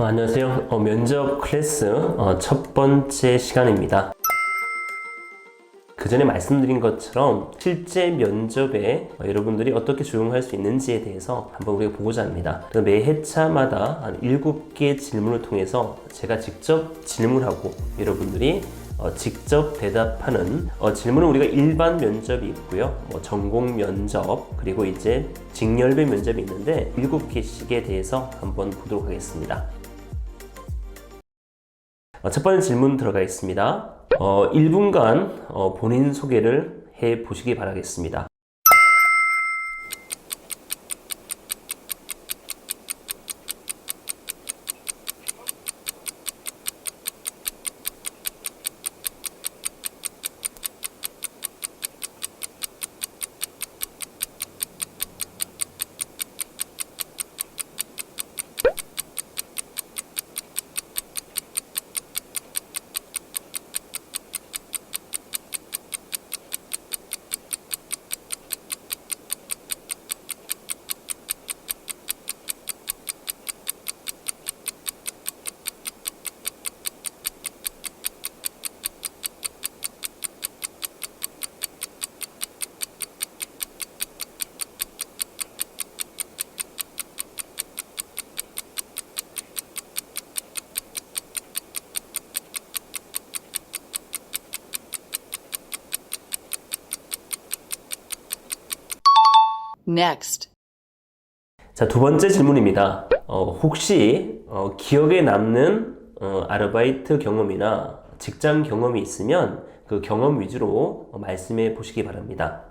어, 안녕하세요. 어, 면접 클래스 어, 첫 번째 시간입니다. 그 전에 말씀드린 것처럼 실제 면접에 어, 여러분들이 어떻게 적용할 수 있는지에 대해서 한번 우리가 보고자 합니다. 매 회차마다 한 7개 질문을 통해서 제가 직접 질문하고 여러분들이 어, 직접 대답하는 어, 질문은 우리가 일반 면접이 있고요. 뭐 전공 면접 그리고 이제 직렬배 면접이 있는데 7개씩에 대해서 한번 보도록 하겠습니다. 어, 첫 번째 질문 들어가겠습니다. 어, 1분간 어, 본인 소개를 해 보시기 바라겠습니다. Next. 자, 두 번째 질문입니다. 어, 혹시 어, 기억에 남는 어, 아르바이트 경험이나 직장 경험이 있으면 그 경험 위주로 어, 말씀해 보시기 바랍니다.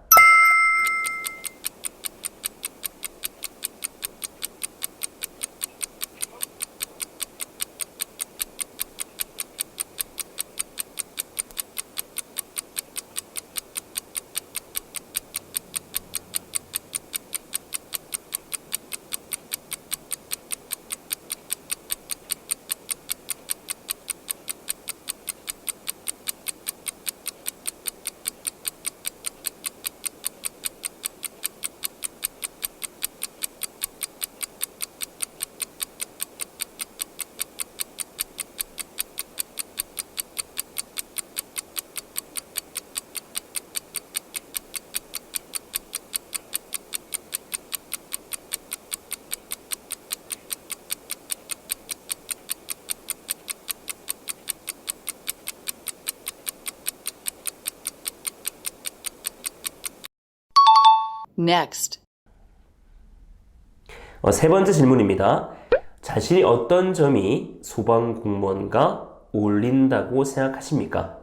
Next. 어, 세 번째 질문입니다. 자신이 어떤 점이 소방 공무원과 어울린다고 생각하십니까?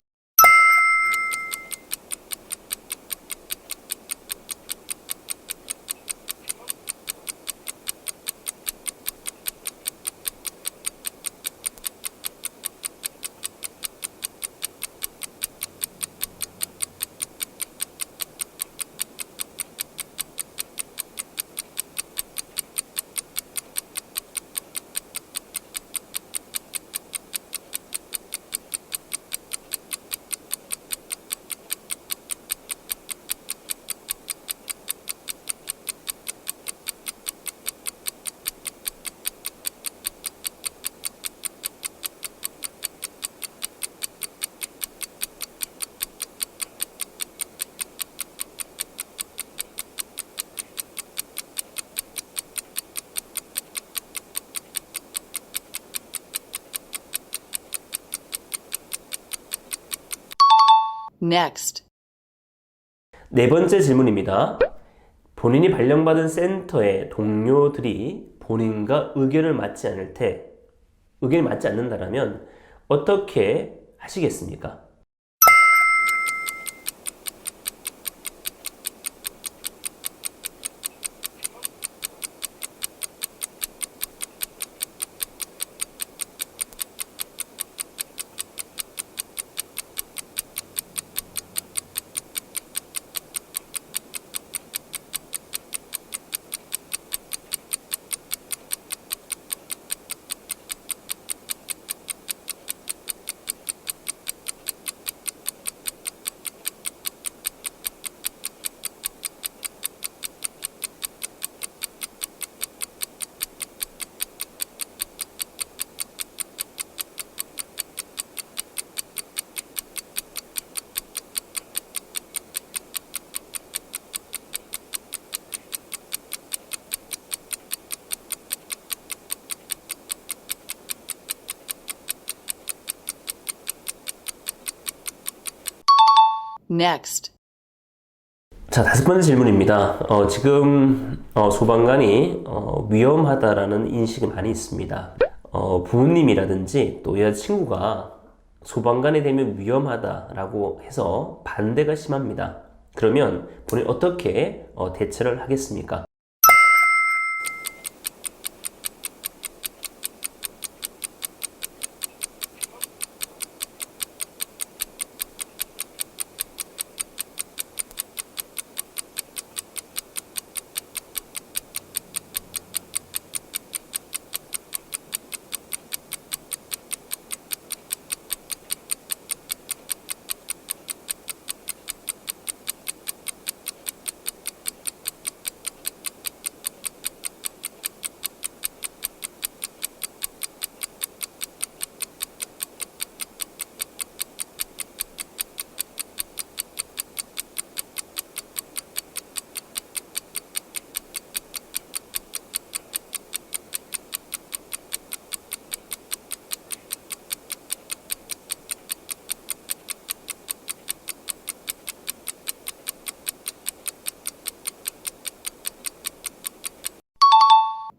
Next. 네 번째 질문입니다. 본인이 발령받은 센터의 동료들이 본인과 의견을 맞지 않을 때, 의견이 맞지 않는다면 어떻게 하시겠습니까? Next. 자, 다섯 번째 질문입니다. 어, 지금 어, 소방관이 어, 위험하다라는 인식이 많이 있습니다. 어, 부모님이라든지 또 여자친구가 소방관이 되면 위험하다라고 해서 반대가 심합니다. 그러면 본인 어떻게 어, 대처를 하겠습니까?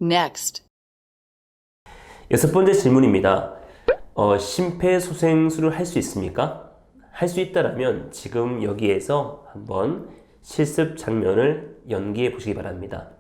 Next. 여섯 번째 질문입니다. 어, 심폐소생술을 할 수 있습니까? 할 수 있다라면 지금 여기에서 한번 실습 장면을 연기해 보시기 바랍니다.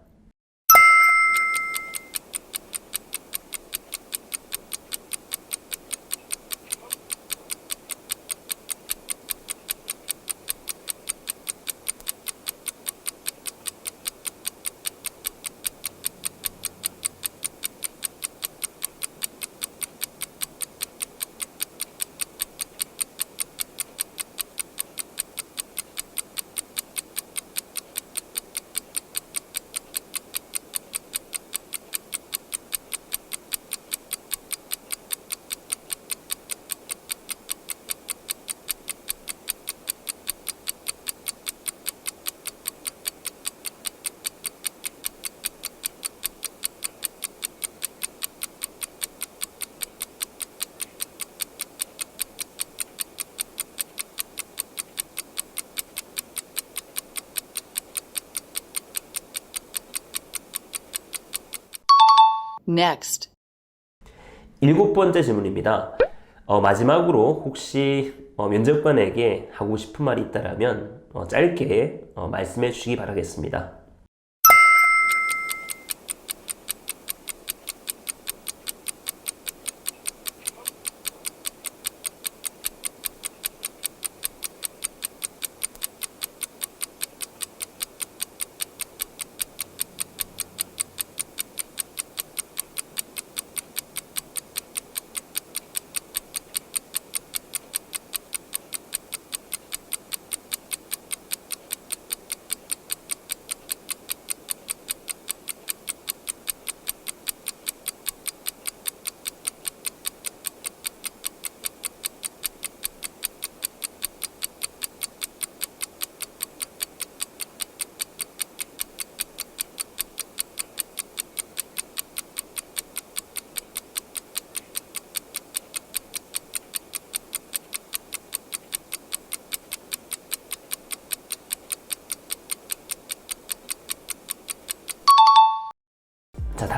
Next. 일곱 번째 질문입니다. 어, 마지막으로 혹시 어, 면접관에게 하고 싶은 말이 있다라면 어, 짧게 어, 말씀해 주시기 바라겠습니다.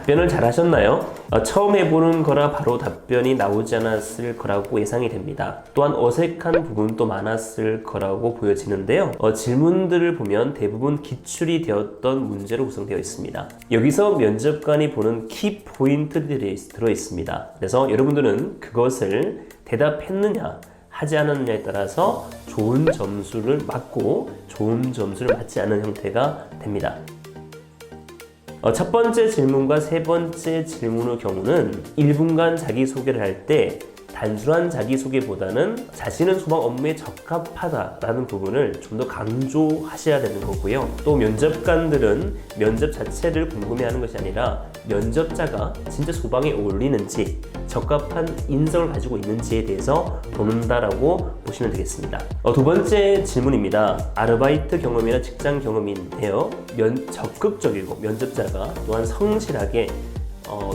답변을 잘 하셨나요? 어, 처음 해보는 거라 바로 답변이 나오지 않았을 거라고 예상이 됩니다. 또한 어색한 부분도 많았을 거라고 보여지는데요. 어, 질문들을 보면 대부분 기출이 되었던 문제로 구성되어 있습니다. 여기서 면접관이 보는 키 포인트들이 들어 있습니다. 그래서 여러분들은 그것을 대답했느냐, 하지 않았느냐에 따라서 좋은 점수를 받고 좋은 점수를 받지 않은 형태가 됩니다. 어, 첫 번째 질문과 세 번째 질문의 경우는 1분간 자기소개를 할 때 단순한 자기소개보다는 자신은 소방 업무에 적합하다라는 부분을 좀 더 강조하셔야 되는 거고요. 또 면접관들은 면접 자체를 궁금해하는 것이 아니라 면접자가 진짜 소방에 어울리는지 적합한 인성을 가지고 있는지에 대해서 보는다라고 보시면 되겠습니다. 어, 두 번째 질문입니다. 아르바이트 경험이나 직장 경험인데요. 면, 적극적이고 면접자가 또한 성실하게 어,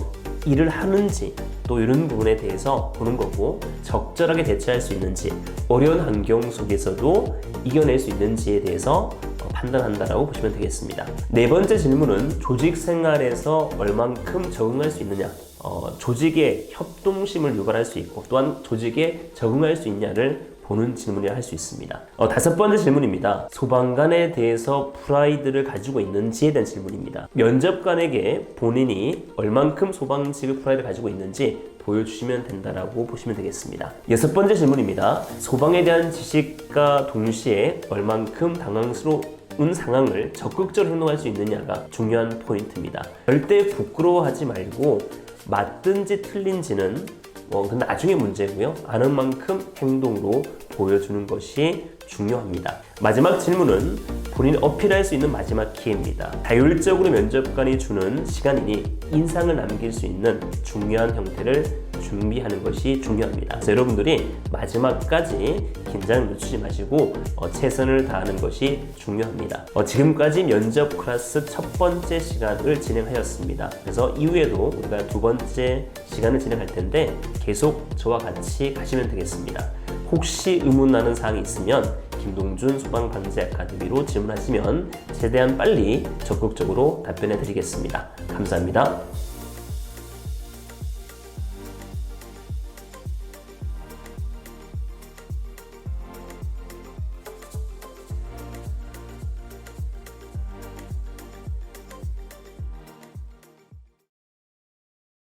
일을 하는지 또 이런 부분에 대해서 보는 거고 적절하게 대처할 수 있는지 어려운 환경 속에서도 이겨낼 수 있는지에 대해서 어, 판단한다라고 보시면 되겠습니다. 네 번째 질문은 조직 생활에서 얼만큼 적응할 수 있느냐. 어, 조직의 협동심을 유발할 수 있고 또한 조직에 적응할 수 있냐를 보는 질문이라 할수 있습니다. 어, 다섯 번째 질문입니다. 소방관에 대해서 프라이드를 가지고 있는지에 대한 질문입니다. 면접관에게 본인이 얼만큼 소방직의 프라이드를 가지고 있는지 보여주시면 된다라고 보시면 되겠습니다. 여섯 번째 질문입니다. 소방에 대한 지식과 동시에 얼만큼 당황스러운 상황을 적극적으로 행동할 수 있느냐가 중요한 포인트입니다. 절대 부끄러워하지 말고 맞든지 틀린지는 뭐 그건 나중에 문제고요. 아는 만큼 행동으로 보여주는 것이 중요합니다. 마지막 질문은 본인이 어필할 수 있는 마지막 기회입니다. 자율적으로 면접관이 주는 시간이니 인상을 남길 수 있는 중요한 형태를 준비하는 것이 중요합니다. 그래서 여러분들이 마지막까지 긴장을 늦추지 마시고 어, 최선을 다하는 것이 중요합니다. 어, 지금까지 면접 클래스 첫 번째 시간을 진행하였습니다. 그래서 이후에도 우리가 두 번째 시간을 진행할 텐데 계속 저와 같이 가시면 되겠습니다. 혹시 의문나는 사항이 있으면 김동준 소방방재 아카데미로 질문하시면 최대한 빨리 적극적으로 답변해 드리겠습니다. 감사합니다.